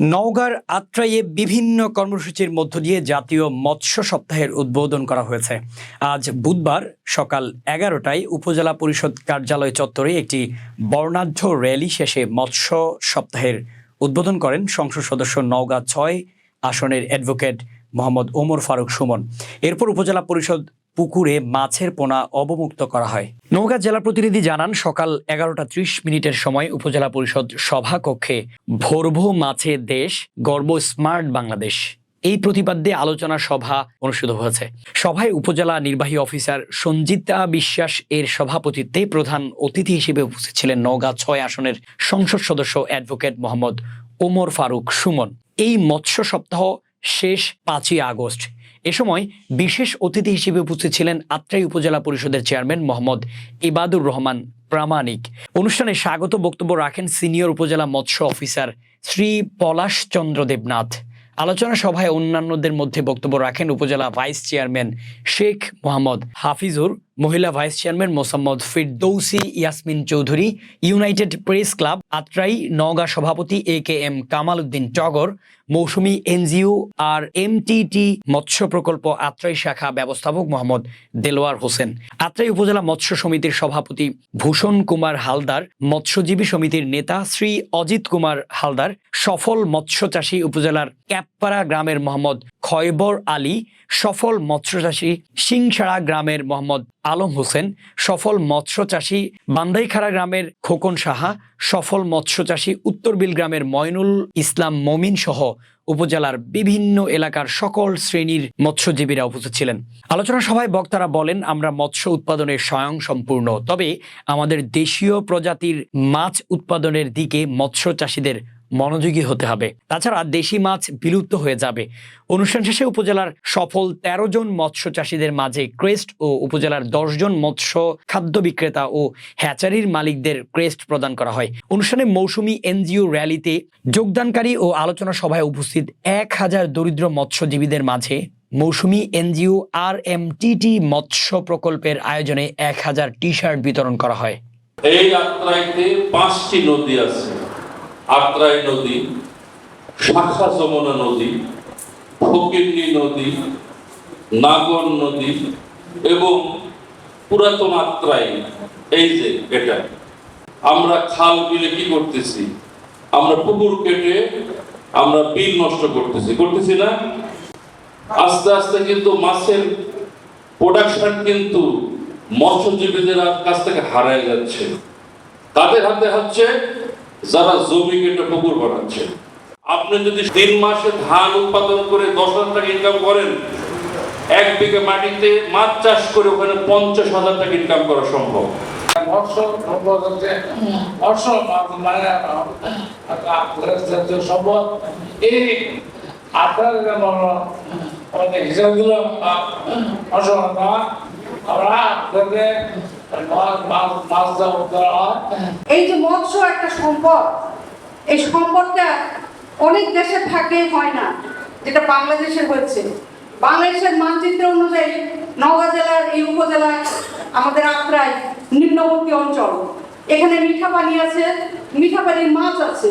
নওগাঁর আত্রাইয়ে বিভিন্ন কর্মসূচির মধ্য দিয়ে জাতীয় মৎস্য সপ্তাহের উদ্বোধন করা হয়েছে। আজ বুধবার সকাল এগারোটায় উপজেলা পরিষদ কার্যালয় চত্বরে একটি বর্ণাঢ্য র্যালি শেষে মৎস্য সপ্তাহের উদ্বোধন করেন সংসদ সদস্য নওগাঁ ছয় আসনের অ্যাডভোকেট মোহাম্মদ ওমর ফারুক সুমন। এরপর উপজেলা পরিষদ পুকুরে মাছের পোনা অবমুক্ত করা হয়। নওগাঁ জেলা প্রতিনিধি জানান, সকাল এগারোটা ত্রিশ মিনিটের সময় উপজেলা পরিষদ সভা কক্ষে ভোরভো মাছে দেশ, গর্ব স্মার্ট বাংলাদেশ। এই প্রতিপাদ্যে আলোচনা সভা অনুষ্ঠিত হয়েছে। সভায় উপজেলা নির্বাহী অফিসার সঞ্জিতা বিশ্বাস এর সভাপতিত্বে প্রধান অতিথি হিসেবে উপস্থিত ছিলেন নওগাঁ ছয় আসনের সংসদ সদস্য অ্যাডভোকেট মোহাম্মদ ওমর ফারুক সুমন। এই মৎস্য সপ্তাহ শেষ পাঁচই আগস্ট। এ সময় বিশেষ অতিথি হিসেবে উপস্থিত ছিলেন আত্রাই উপজেলা পরিষদের চেয়ারম্যান মোহাম্মদ ইবাদুর রহমান, প্রামাণিক। অনুষ্ঠানে স্বাগত বক্তব্য রাখেন সিনিয়র উপজেলা মৎস্য অফিসার শ্রী পলাশ চন্দ্র দেবনাথ। আলোচনা সভায় অন্যান্যদের মধ্যে বক্তব্য রাখেন উপজেলা ভাইস চেয়ারম্যান শেখ মোহাম্মদ হাফিজুর মহিলা vice chairman Mosammat Firdousi, Yasmin Chowdhury, United Press Club, Atrai, Naogaon সভাপতি A K M Kamal Uddin Togor, Mousumi NGO R MTT মৎস্য প্রকল্প আত্রাই শাখা ব্যবস্থাপক মোহাম্মদ দেলোয়ার হোসেন। আত্রাই উপজেলা মৎস্য সমিতির সভাপতি ভূষণ কুমার হালদার, মৎস্যজীবী সমিতির নেতা শ্রী অজিত কুমার হালদার, সফল মৎস্য চাষী উপজেলার ক্যাপপাড়া গ্রামের মোহাম্মদ খয়বর আলী, সফল মৎস্যচাষী সিংসাড়া গ্রামের মোহাম্মদ আলম হোসেন, সফল মৎস্য চাষী বান্দাইখাড়া গ্রামের খোকন সাহা, সফল মৎস্য চাষী উত্তরবিল গ্রামের ময়নুল ইসলাম মমিন সহ উপজেলার বিভিন্ন এলাকার সকল শ্রেণির মৎস্যজীবীরা উপস্থিত ছিলেন। আলোচনা সভায় বক্তারা বলেন, আমরা মৎস্য উৎপাদনে স্বয়ং সম্পূর্ণ তবে আমাদের দেশীয় প্রজাতির মাছ উৎপাদনের দিকে মৎস্য চাষীদের মনোযোগী হতে হবে। তাছাড়া দেশি মাছ বিলুপ্ত হয়ে যাবে। অনুষ্ঠান শেষে উপজেলার সফল ১৩ জন মৎস্য চাষীদের মাঝে ক্রেস্ট ও উপজেলার ১০ জন মৎস্য খাদ্য বিক্রেতা ও হ্যাচারির মালিকদের ক্রেস্ট প্রদান করা হয়। অনুষ্ঠানে মৌসুমি এনজিও র্যালিতে যোগদানকারী ও আলোচনা সভায় উপস্থিত এক হাজার দরিদ্র মৎস্যজীবীদের মাঝে Mousumi NGO R M T T মৎস্য প্রকল্পের আয়োজনে এক হাজার টি শার্ট বিতরণ করা হয়। এই আত্রাইতে পাঁচটি নদী আছে। আত্রাই নদী, শাখা যমুনা নদী ফকিরনি নদী নাগর নদী এবং পুরাতন আত্রাই, এই যে এটা। আমরা খাল বিলে কি করতেছি? আমরা পুকুর কেটে আমরা বিল নষ্ট করতেছি। করতেছি না? আস্তে আস্তে কিন্তু মাছের প্রোডাকশন কিন্তু মৎস্যজীবীদের কাছ থেকে হারায় যাচ্ছে। তাদের হাতে হচ্ছে যারা জমি কেটে পুকুর বানাচ্ছে আপনি যদি তিন মাসে ধান উৎপাদন করে দশ হাজার টাকা ইনকাম করেন, এক বিঘা মাটিতে মাছ চাষ করে ওখানে পঞ্চাশ হাজার টাকা ইনকাম করা সম্ভব। মৎস্য আমরা এই যে মৎস্য একটা সম্পদ, এই সম্পদটা অনেক দেশে থাকে হয় না, যেটা বাংলাদেশে হয়েছে বাংলাদেশের মানচিত্র অনুযায়ী নওগাঁ জেলার এই উপজেলায় আমাদের আত্রাই নিম্নবর্তী অঞ্চল। এখানে মিঠা পানি আছে, মিঠা পানির মাছ আছে।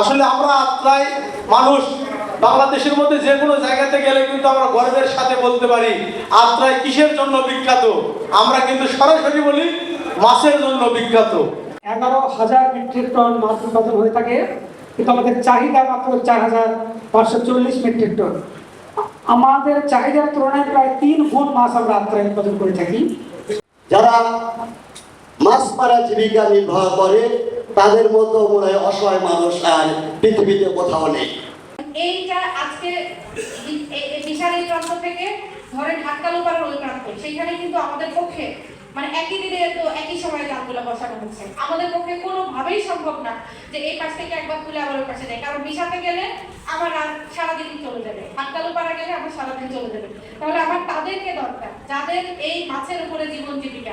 আসলে আমরা আত্রাই মানুষ বাংলাদেশের মধ্যে যে কোনো জায়গাতে গেলে কিন্তু আমরা গর্বের সাথে বলতে পারি আত্রাই কিসের জন্য বিখ্যাত? আমরা কিন্তু সরাসরি বলি মাছের জন্য বিখ্যাত। এগারো হাজার মেট্রিক টন মাছ উৎপাদন হয়ে থাকে কিন্তু আমাদের চাহিদা মাত্র চার হাজার পাঁচশো চল্লিশ মেট্রিক টন। আমাদের চাহিদার তুলনায় প্রায় তিন গুণ মাছ আমরা আত্রায় উৎপাদন করে থাকি। যারা মাছ মারা জীবিকা নির্বাহ করে তাদের মতো মনে হয় অসহায় মানুষ আর পৃথিবীতে কোথাও নেই। এইটা আজকে বি- এ- এ বিশাল এই চন্দ্র থেকে ধরেন ঢাকালো পার ওই প্রান্ত। সেইখানে কিন্তু আমাদের পক্ষে মানে একই দিনে তো একই সময়ে জালগুলো বসানো হচ্ছে। আমাদের পক্ষে কোনোভাবেই সম্ভব না যে এই পাশ থেকে একবার তুলে আবার ওই পাশে দেয় কারণ বিশাতে গেলে আমার আর সারাদিন চলে যাবে। হাতকালো পাড়া গেলে আমার সারাদিন চলে যাবে। তাহলে আমার তাদেরকে দরকার। যাদের এই মাছের উপরে জীবন জীবিকা